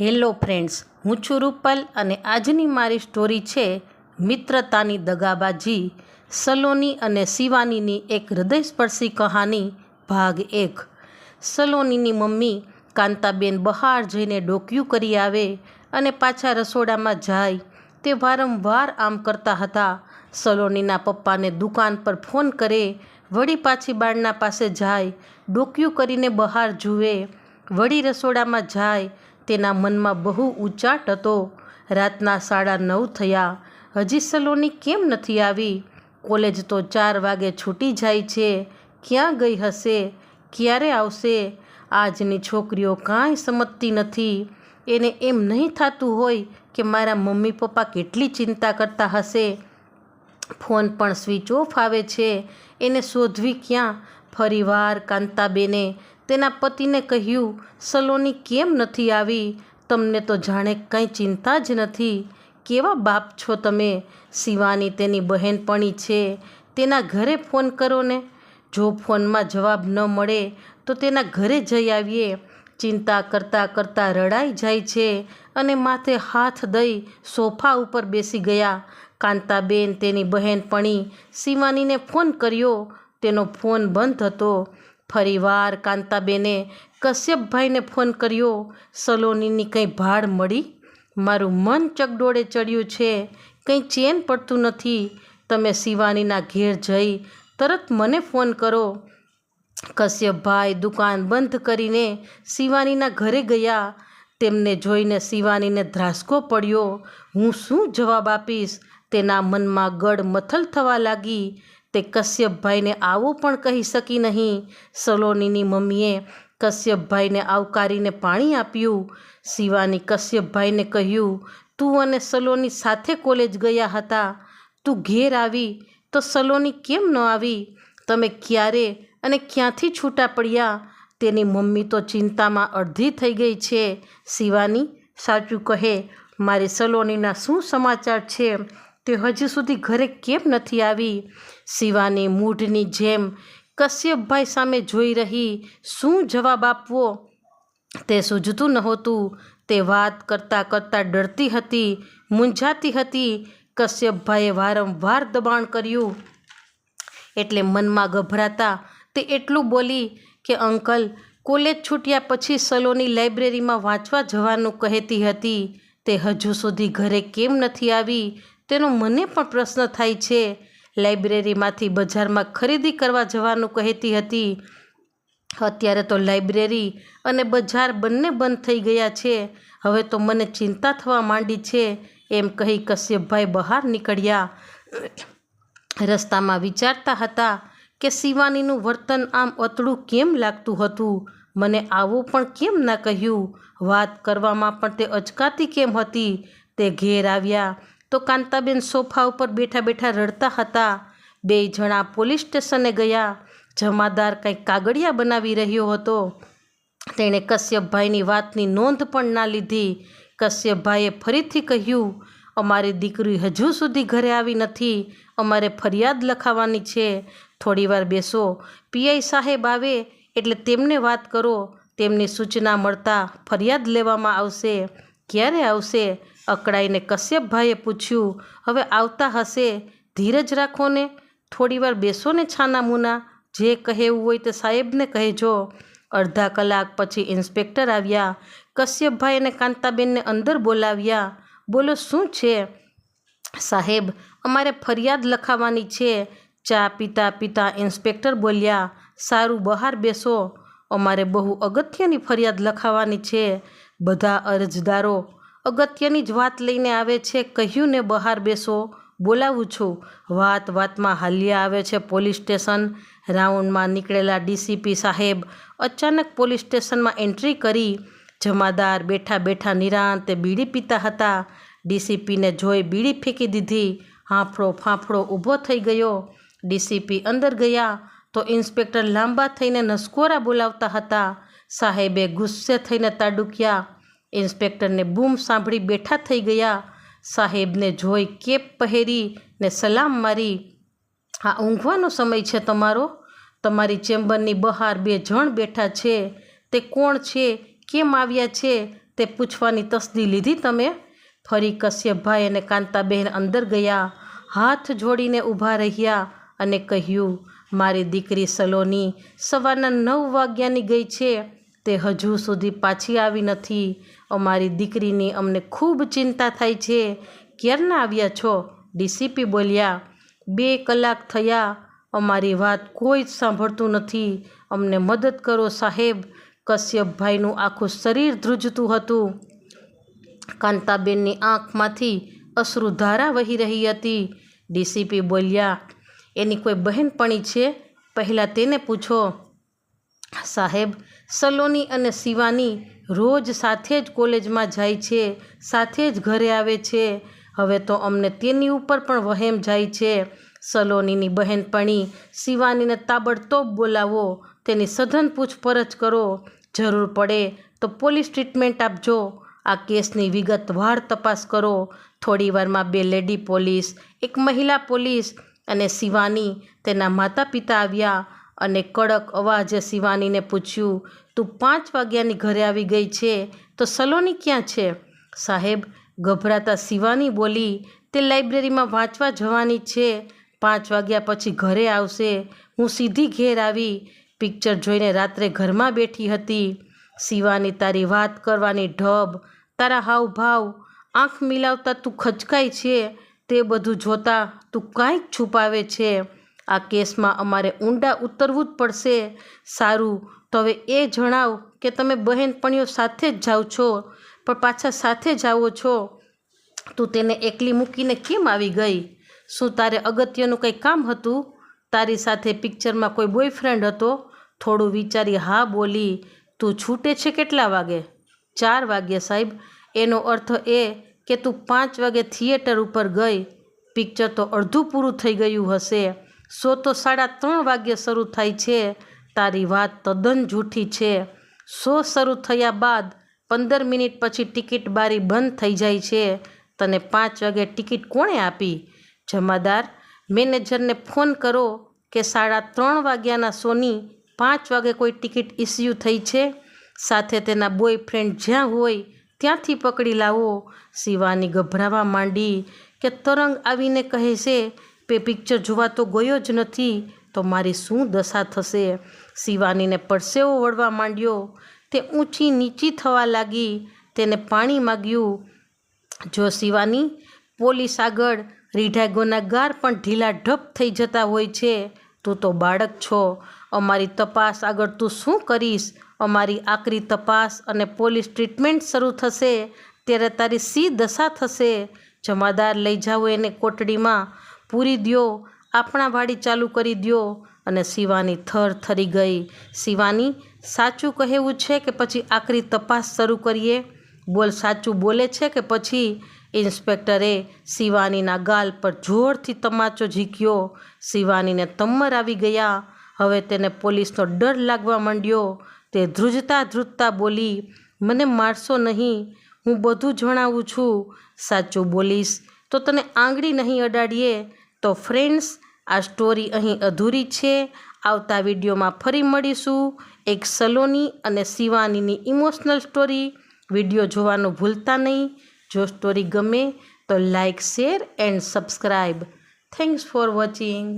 Hello friends, હું છું રૂપલ અને આજની મારી સ્ટોરી છે મિત્રતાની દગાબાજી, સલોની અને શિવાનીની એક હૃદયસ્પર્શી કહાની, ભાગ એક. સલોનીની મમ્મી કાંતાબેન બહાર જઈને ડોક્યું કરી આવે અને પાછા રસોડામાં જાય. તે વારંવાર આમ કરતા હતા. સલોનીના પપ્પાને દુકાન પર ફોન કરે, વળી પાછી બારણા પાસે જાય, ડોક્યું કરીને બહાર જુએ, વળી રસોડામાં જાય તેના મનમાં બહુ ઉચાટ હતો. રાતના સાડા નવ થયા. હજી સલોની કેમ નથી આવી? કોલેજ તો ચાર વાગે છૂટી જાય છે. ક્યાં ગઈ હશે? ક્યારે આવશે? આજની છોકરીઓ કાંઈ સમજતી નથી. એને એમ નહીં થતું હોય કે મારા મમ્મી પપ્પા કેટલી ચિંતા કરતા હશે. ફોન પણ સ્વિચ ઓફ આવે છે. એને શોધવી ક્યાં? ફરીવાર કાંતાબેને તેના પતિને કહ્યું, સલોની કેમ નથી આવી? તમને તો જાણે કંઈ ચિંતા જ નથી. કેવા બાપ છો તમે? શિવાની તેની બહેનપણી છે. તેના ઘરે ફોન કરો ને. જો ફોનમાં જવાબ ન મળે, તો તેના ઘરે જઈ આવીએ. ચિંતા કરતાં કરતાં રડાઈ જાય છે અને માથે હાથ દઈ સોફા ઉપર બેસી ગયા. કાંતાબેન તેની બહેનપણી શિવાનીને ફોન કર્યો. તેનો ફોન બંધ હતો. ફરીવાર કાંતાબેને કશ્યપભાઈને ફોન કર્યો, સલોનીની કંઈ ભાડ મળી? મારું મન ચકડોળે ચડ્યું છે, કંઈ ચેન પડતું નથી. તમે શિવાનીના ઘેર જઈ તરત મને ફોન કરો. કશ્યપભાઈ દુકાન બંધ કરીને શિવાનીના ઘરે ગયા. તેમને જોઈને શિવાનીને ધ્રાસકો પડ્યો. હું શું જવાબ આપીશ? તેના મનમાં ગડ મથલ થવા લાગી. તે કશ્યપભાઈને આવું પણ કહી શકી નહીં. સલોનીની મમ્મીએ કશ્યપભાઈને આવકારીને પાણી આપ્યું. શિવાની કશ્યપભાઈને કહ્યું, તું અને સલોની સાથે કોલેજ ગયા હતા. તું ઘેર આવી તો સલોની કેમ ન આવી? તમે ક્યારે અને ક્યાંથી છૂટા પડ્યા? તેની મમ્મી તો ચિંતામાં અડધી થઈ ગઈ છે. શિવાની સાચું કહે, મારી સલોનીના શું સમાચાર છે? તે હજુ સુધી ઘરે કેમ નથી આવી? શિવાની મૂઢની જેમ કશ્યપભાઈ સામે જોઈ રહી. શું જવાબ આપવો? તે સૂઝતું નહોતું. તે વાત કરતાં કરતાં ડરતી હતી, મૂંઝાતી હતી. કશ્યપભાઈએ વારંવાર દબાણ કર્યું. એટલે મનમાં ગભરાતા તે એટલું બોલી કે, અંકલ, કોલેજ છૂટ્યા પછી સલોની લાઇબ્રેરીમાં વાંચવા જવાનું કહેતી હતી. તે હજુ સુધી ઘરે કેમ નથી આવી? તેનો મને પણ પ્રશ્ન થાય છે. લાઇબ્રેરીમાંથી બજારમાં ખરીદી કરવા જવાનું કહેતી હતી. અત્યારે તો લાઇબ્રેરી અને બજાર બંને બંધ થઈ ગયા છે. હવે તો મને ચિંતા થવા માંડી છે. એમ કહી કશ્યપભાઈ બહાર નીકળ્યા. રસ્તામાં વિચારતા હતા કે શિવાનીનું વર્તન આમ અતડું કેમ લાગતું હતું? મને આવું પણ કેમ ના કહ્યું? વાત કરવામાં પણ તે અચકાતી કેમ હતી? તે ઘેર આવ્યા. તો કાંતાબેન સોફા ઉપર બેઠા બેઠા રડતા હતા. બે જણા પોલીસ સ્ટેશને ગયા. જમાદાર કંઈક કાગળિયા બનાવી રહ્યો હતો. તેણે કશ્યપભાઈની વાતની નોંધ પણ ના લીધી. કશ્યપભાઈએ ફરીથી કહ્યું, અમારી દીકરી હજુ સુધી ઘરે આવી નથી. અમારે ફરિયાદ લખાવવાની છે. થોડીવાર બેસો. પીઆઈ સાહેબ આવે એટલે તેમને વાત કરો. તેમની સૂચના મળતા ફરિયાદ લેવામાં આવશે. ક્યારે આવશે? અકળાઈને કશ્યપભાઈએ પૂછ્યું, હવે આવતા હશે? ધીરજ રાખો ને થોડીવાર બેસો ને છાનામુના. જે કહેવું હોય તે સાહેબને કહેજો. અડધા કલાક પછી ઇન્સ્પેક્ટર આવ્યા. કશ્યપભાઈ અને કાંતાબેનને અંદર બોલાવ્યા. બોલો, શું છે? સાહેબ, અમારે ફરિયાદ લખાવવાની છે. ચા પીતા પીતા ઇન્સ્પેક્ટર બોલ્યા, સારું, બહાર બેસો. અમારે બહુ અગત્યની ફરિયાદ લખાવવાની છે. બધા અરજદારો અગત્યની જ વાત લઈને આવે છે, કહ્યું ને બહાર બેસો, બોલાવું છું. વાત વાતમાં હાલ્યા આવે છે પોલીસ સ્ટેશન. રાઉન્ડમાં નીકળેલા ડીસીપી સાહેબ અચાનક પોલીસ સ્ટેશનમાં એન્ટ્રી કરી. જમાદાર બેઠા બેઠા નિરાંતે બીડી પીતા હતા. ડીસીપીને જોઈ બીડી ફેંકી દીધી. હાંફળો ફાંફળો ઊભો થઈ ગયો. ડીસીપી અંદર ગયા તો ઇન્સ્પેક્ટર લાંબા થઈને નસકોરા બોલાવતા હતા. સાહેબે ગુસ્સે થઈને તાડુક્યા ઇન્સ્પેક્ટરને બૂમ સાંભળી બેઠા થઈ ગયા. સાહેબને જોઈ કેપ પહેરી ને સલામ મારી, આ ઊંઘવાનો સમય છે તમારો? તમારી ચેમ્બરની બહાર બે જણ બેઠા છે. તે કોણ છે? કેમ આવ્યા છે? તે પૂછવાની તસદી લીધી તમે? ફરી કશ્યપભાઈ અને કાંતાબહેન અંદર ગયા. હાથ જોડીને ઊભા રહ્યા અને કહ્યું, મારી દીકરી સલોની સવારના નવ વાગ્યાની ગઈ છે. તે હજુ સુધી પાછી આવી નથી. અમારી દીકરીની અમને ખૂબ ચિંતા થાય છે. ક્યારના આવ્યા છો? ડીસીપી બોલ્યા, બે કલાક થયા, અમારી વાત કોઈ જ સાંભળતું નથી. અમને મદદ કરો સાહેબ. કશ્યપભાઈનું આખું શરીર ધ્રુજતું હતું. કાંતાબેનની આંખમાંથી અશ્રુધારા વહી રહી હતી. ડીસીપી બોલ્યા, એની કોઈ બહેનપણી છે? પહેલાં તેને પૂછો. સાહેબ, સલોની અને શિવાની રોજ સાથે જ કોલેજમાં જાય છે, સાથે જ ઘરે આવે છે. હવે તો અમને તેની ઉપર પણ વહેમ જાય છે. સલોનીની બહેનપણી શિવાનીને તાબડતોબ બોલાવો, તેની સઘન પૂછપરછ કરો. જરૂર પડે તો પોલીસ ટ્રીટમેન્ટ આપજો. આ કેસની વિગતવાર તપાસ કરો. થોડીવારમાં બે લેડી પોલીસ, એક મહિલા પોલીસ અને શિવાની તેના માતા પિતા આવ્યા અને કડક અવાજે શિવાનીને પૂછ્યું તું પાંચ વાગ્યાની ઘરે આવી ગઈ છે, તો સલોની ક્યાં છે? સાહેબ, ગભરાતા શિવાની બોલી, તે લાઇબ્રેરીમાં વાંચવા જવાની છે. પાંચ વાગ્યા પછી ઘરે આવશે. હું સીધી ઘેર આવી, પિક્ચર જોઈને રાત્રે ઘરમાં બેઠી હતી. શિવાની તારી વાત કરવાની ઢબ, તારા હાવભાવ, આંખ મિલાવતા તું ખચકાય છે, તે બધું જોતા તું કાંઈક છુપાવે છે. આ કેસમાં અમારે ઊંડા ઉતરવું જ પડશે. સારું, તો હવે એ જણાવ કે તમે બહેનપણીઓ સાથે જ જાઓ છો, પણ પાછા સાથે જ આવો છો. તું તેને એકલી મૂકીને કેમ આવી ગઈ? શું તારે અગત્યનું કંઈ કામ હતું? તારી સાથે પિક્ચરમાં કોઈ બોયફ્રેન્ડ હતો? થોડું વિચારી, હા, બોલી. તું છૂટે છે કેટલા વાગે? ચાર વાગ્યે, સાહેબ. એનો અર્થ એ કે તું પાંચ વાગે થિયેટર ઉપર ગઈ. પિક્ચર તો અડધું પૂરું થઈ ગયું હશે. શો તો સાડા ત્રણ વાગ્યે શરૂ થાય છે. તારી વાત તદ્દન જૂઠી છે. શો શરૂ થયા બાદ પંદર મિનિટ પછી ટિકિટ બારી બંધ થઈ જાય છે. તને પાંચ વાગે ટિકિટ કોણે આપી? જમાદાર, મેનેજરને ફોન કરો કે સાડા ત્રણ વાગ્યાના શોની પાંચ વાગે કોઈ ટિકિટ ઇસ્યુ થઈ છે. સાથે તેના બોયફ્રેન્ડ જ્યાં હોય ત્યાંથી પકડી લાવો. શિવાની ગભરાવા માંડી કે તરંગ આવીને કહે છે પે પિક્ચર જોવા તો ગયો જ નથી, તો મારી શું દશા થશે? શિવાનીને પરસેવો વળવા માંડ્યો. તે ઊંચી નીચી થવા લાગી, તેને પાણી માગ્યું. જો શિવાની પોલીસ આગળ રીઢા ગુનાગાર પણ ઢીલા ઢપ થઈ જતા હોય છે, તું તો બાળક છો. અમારી તપાસ આગળ તું શું કરીશ? અમારી આકરી તપાસ અને પોલીસ ટ્રીટમેન્ટ શરૂ થશે, ત્યારે તારી સી દશા થશે? જમાદાર લઈ જાઓ એને કોટડીમાં. પૂરી દ્યો, આપણા વાડી ચાલુ કરી દ્યો. અને શિવાની થર થરી ગઈ. શિવાની, સાચું કહેવું છે કે પછી આકરી તપાસ શરૂ કરીએ? બોલ, સાચું બોલે છે કે પછી? ઇન્સ્પેક્ટરે શિવાનીના ગાલ પર જોરથી તમાચો ઝીક્યો. શિવાનીને તમ્મર આવી ગયા. હવે તેને પોલીસનો ડર લાગવા માંડ્યો. તે ધ્રુજતા ધ્રુજતા બોલી, મને મારશો નહીં. હું બધું જણાવું છું. સાચું બોલીશ. તો તને આંગળી નહીં અડાડીએ તો ફ્રેન્ડ્સ આ સ્ટોરી અહીં અધૂરી છે. આવતા વિડીયોમાં ફરી મળીશું. એક સલોની અને શિવાનીની ઇમોશનલ સ્ટોરી વીડિયો જોવાનું ભૂલતા નહીં. જો સ્ટોરી ગમે તો like share and subscribe thanks for watching